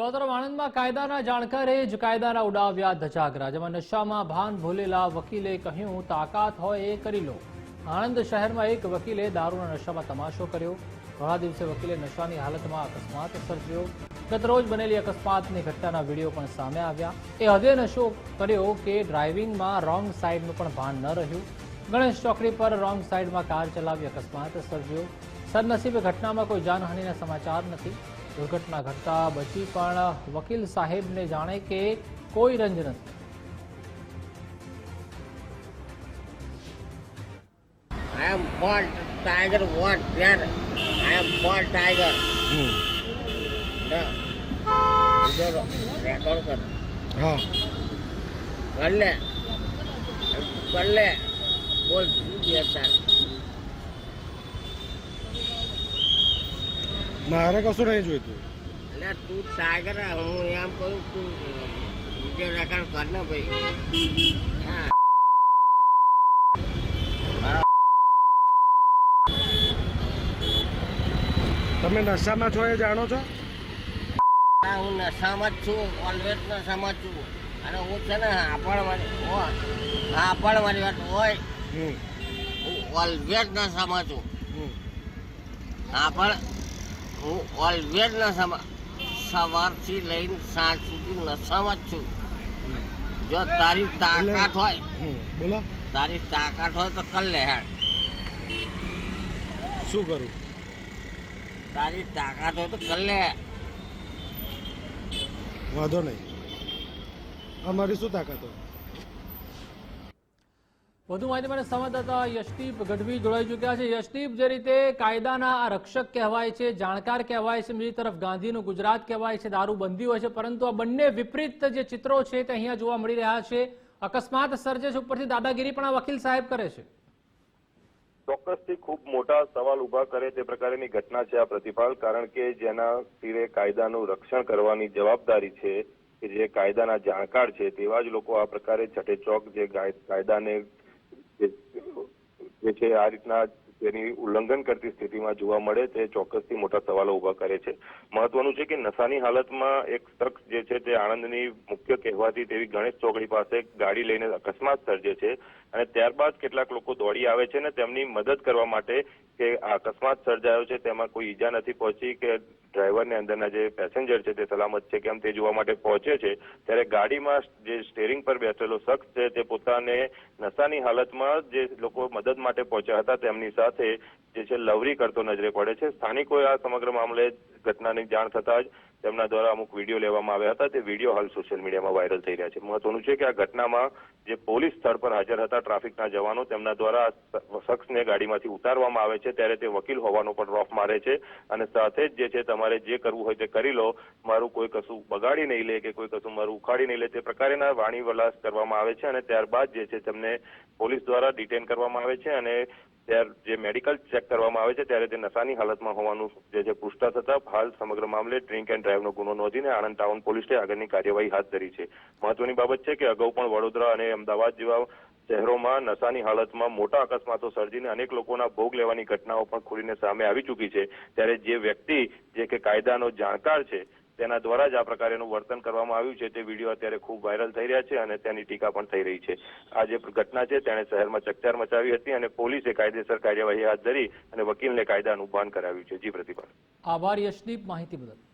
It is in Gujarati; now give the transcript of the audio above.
તો આણંદમાં કાયદાના જાણકારે જ કાયદાના ઉડાવ્યા ધજાગરા, જેમાં નશામાં ભાન ભૂલેલા વકીલે કહ્યું, તાકાત હોય એ કરી લો. આણંદ શહેરમાં એક વકીલે દારૂના નશામાં તમાશો કર્યો. ઘણા દિવસે વકીલે નશાની હાલતમાં અકસ્માત સર્જ્યો. ગતરોજ બનેલી અકસ્માતની ઘટનાના વીડિયો પણ સામે આવ્યા. એ હદે નશો કર્યો કે ડ્રાઇવિંગમાં રોંગ સાઈડનું પણ ભાન ન રહ્યું. ગણેશ ચોકડી પર રોંગ સાઈડમાં કાર ચલાવી અકસ્માત સર્જ્યો. સદનસીબે ઘટનામાં કોઈ જાનહાનિના સમાચાર નથી. દુર્ઘટના ઘટતા બચી પણ વકીલ સાહેબને જાણે કે કોઈ રંજ નથી. I am born tiger what there? I am born tiger record કર હા. બોલ છે મારે કશું નહીં જોઈતું. એટલે તું સાગર હું એમ કહું તું બીજો રેકોર્ડ કર ને ભાઈ. હા. તમે નશામાં છો એ જાણો છો? હા, હું નશામાં જ છું ઓલવેઝ નશામાં જ છું. અને હું છે ને આપણ મારી હોય આપણ મારી વાત હોય. હું ઓલવેઝ નશામાં છું. હમ. હા ઓલવેઝ નશામાં સવારથી લઈને સાંજ સુધી નશામાં જ છું. જો તારી તાકાત હોય બોલો. તારી તાકાત હોય તો કર લે હેડ. શું કરું? તારી તાકાત હોય તો કર લે. વાંધો નહીં. અમારી શું તાકાત હોય? વધુ માહિતી માટે સંવાદદાતા યશદીપ ગઢવી જોડાઈ ચૂક્યા છે. યશદીપ, જે રીતે કાયદાના આ રક્ષક કહેવાય છે, જાણકાર કહેવાય છે, બીજી તરફ ગાંધીનું ગુજરાત કહેવાય છે, દારૂબંધી હોય છે, પરંતુ આ બંને વિપરીત જે ચિત્રો છે તે અહીંયા જોવા મળી રહ્યા છે. અકસ્માત સર્જે છે, ઉપરથી દાદાગીરી પણ આ વકીલ સાહેબ કરે છે. ચોક્કસથી ખૂબ મોટા સવાલ ઊભા કરે તે પ્રકારની ઘટના છે આ પ્રતિભાલ, કારણ કે જેના તીરે કાયદાનું રક્ષણ કરવાની જવાબદારી છે કે જે કાયદાના જાણકાર છે, તેવા જ લોકો આ પ્રકારે છઠે ચોક જે કાયદાને જે- છે, આ રીતના તેની ઉલ્લંઘન કરતી સ્થિતિમાં જોવા મળે તે ચોક્કસથી મોટા સવાલો ઊભા કરે છે. મહત્વનું છે કે નશાની હાલતમાં એક શખ્સ જે છે, તે આણંદની મુખ્ય કહેવાતી તેવી ગણેશ ચોકડી પાસે ગાડી લઈને અકસ્માત સર્જે છે અને ત્યારબાદ કેટલાક લોકો દોડી આવે છે ને તેમની મદદ કરવા માટે કે આ અકસ્માત સર્જાયો છે, તેમાં કોઈ ઈજા નથી પહોંચી કે ડ્રાઈવરને અંદરના જે પેસેન્જર છે તે સલામત છે કેમ તે જોવા માટે પહોંચે છે, ત્યારે ગાડીમાં જે સ્ટેરિંગ પર બેઠેલો શખ્સ છે, તે પોતાને નશાની હાલતમાં જે લોકો મદદ માટે પહોંચ્યા હતા, તેમની સાથે જે છે, લવરી કરતો નજરે પડે છે. સ્થાનિકોએ આ સમગ્ર મામલે ઘટનાની જાણ થતા જ તેમના દ્વારા અમુક વીડિયો લેવામાં આવ્યા હતા. તે વીડિયો હાલ સોશિયલ મીડિયામાં વાયરલ થઈ રહ્યા છે. મહત્વનું છે કે આ ઘટનામાં જે પોલીસ સ્થળ પર હાજર હતા ટ્રાફિકના જવાનો, તેમના દ્વારા શખ્સને ગાડીમાંથી ઉતારવામાં આવે છે. ત્યારે તે વકીલ હોવાનો પણ રોફ મારે છે. અને સાથે જ જે છે, તમારે જે કરવું હોય તે કરી લો. મારું કોઈ કશું બગાડી નહીં લે કે કોઈ કશું મારું ઉખાડી નહીં લે. તે પ્રકારના વાણી વલાસ કરવામાં આવે છે. અને ત્યારબાદ જે છે, તેમને પોલીસ દ્વારા ડિટેન કરવામાં આવે છે. અને ત્યાર જે મેડિકલ ચેક કરવામાં આવે છે, ત્યારે તે નશાની હાલતમાં હોવાનું જે છે પુષ્ટા થતા હાલ સમગ્ર મામલે ડ્રિંક એન્ડ ડ્રાઈવનો ગુનો નોંધીને આણંદ ટાઉન પોલીસે આગળની કાર્યવાહી હાથ ધરી છે. મહત્વની બાબત છે કે અગાઉ પણ વડોદરા અને અમદાવાદ જેવા શહેરોમાં નશાની હાલતમાં મોટા અકસ્માતો સર્જીને અનેક લોકોના ભોગ લેવાની ઘટનાઓ પણ ખુલીને સામે આવી ચૂકી છે. ત્યારે જે વ્યક્તિ, જે કે કાયદાનો જાણકાર છે તેના દ્વારા જ આ પ્રકારેનું વર્તન કરવામાં આવ્યું છે. તે વીડિયો અત્યારે ખૂબ વાયરલ થઈ રહ્યા છે અને તેની ટીકા પણ થઈ રહી છે. આ જે ઘટના છે, તેણે શહેરમાં ચકચાર મચાવી હતી અને પોલીસે કાયદેસર કાર્યવાહી હાથ ધરી અને વકીલને કાયદાનું ભાન કરાવ્યું છે. જી, પ્રતિભા. આભાર યશદીપ, માહિતી બદલ.